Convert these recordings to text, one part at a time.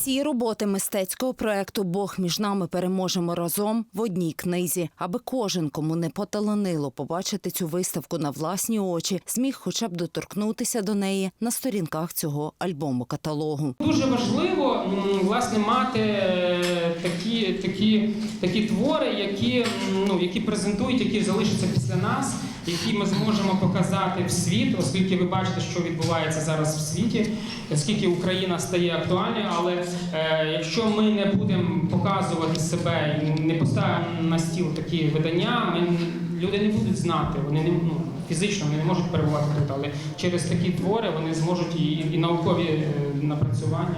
Всі роботи мистецького проекту Бог між нами переможемо разом в одній книзі, аби кожен, кому не поталанило побачити цю виставку на власні очі, зміг хоча б доторкнутися до неї на сторінках цього альбому каталогу. Дуже важливо власне мати е, такі, такі, такі твори, які, ну, які презентують, які залишаться після нас, які ми зможемо показати в світ, оскільки ви бачите, що відбувається зараз в світі, оскільки Україна стає актуальною. Але е, якщо ми не будемо показувати себе не поставимо на стіл такі видання, ми люди не будуть знати, вони не ну, фізично вони не можуть перебувати тут, але через такі твори вони зможуть і, і наукові е, напрацювання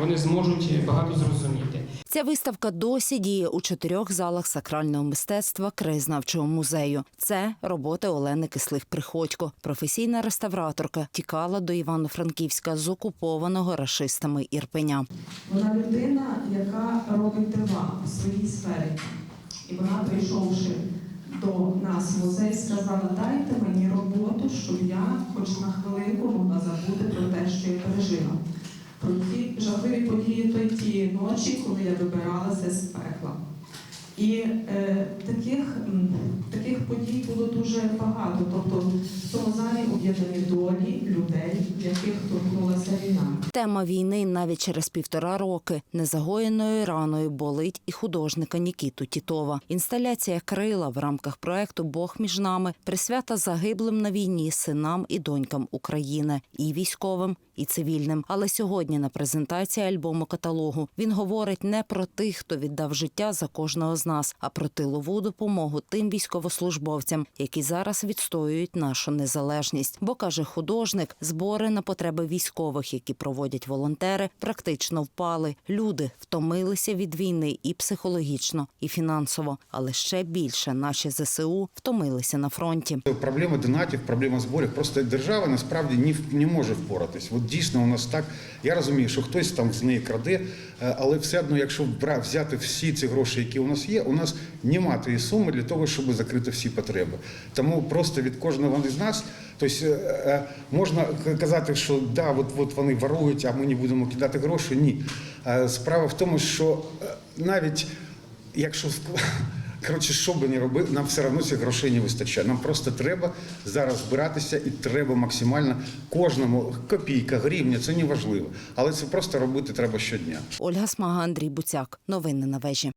вони зможуть багато зрозуміти. Ця виставка досі діє у чотирьох залах сакрального мистецтва краєзнавчого музею. Це роботи Олени Кислих Приходько. Професійна реставраторка тікала до Івано-Франківська з окупованого рашистами Ірпеня. Вона людина, яка робить дива у своїй сфері. І вона, прийшовши до нас в музей, сказала: дайте мені роботу, щоб я хоч на хвилинку могла забути про те, що я пережила. Ночі, коли я вибиралася з пекла. І е, таких, таких подій було дуже багато. Тобто об'єднані долі людей, яких торкнулася війна. Тема війни навіть через півтора роки незагоєною раною болить і художника Нікіту Тітова. Інсталяція крила в рамках проекту Бог між нами присвята загиблим на війні синам і донькам України, і військовим, і цивільним. Але сьогодні на презентації альбому каталогу він говорить не про тих, хто віддав життя за кожного з нас, а про тилову допомогу тим військовослужбовцям, які зараз відстоюють нашу незалежність. Бо каже художник, збори на потреби військових, які проводять волонтери, практично впали. Люди втомилися від війни і психологічно, і фінансово, але ще більше наші ЗСУ втомилися на фронті. Проблема донатів, проблема зборів. Просто держава насправді в- не може впоратись. От дійсно у нас так. Я розумію, що хтось там з неї краде, е, але все одно, якщо взяти всі ці гроші, які у нас є, у нас нема тієї суми для того, щоб закрити всі потреби. Тому просто від кожного з нас, тобто е, е, можна казати, що да, от, от вони ворують, а ми не будемо кидати гроші. Ні. Е, Справа в тому, що навіть якщо Коротше, що би не робив, нам все одно цих грошей не вистачає. Нам просто треба зараз збиратися і треба максимально кожному копійка, гривня, це не важливо. Але це просто робити треба щодня. Ольга Смага, Андрій Буцяк. Новини на вежі.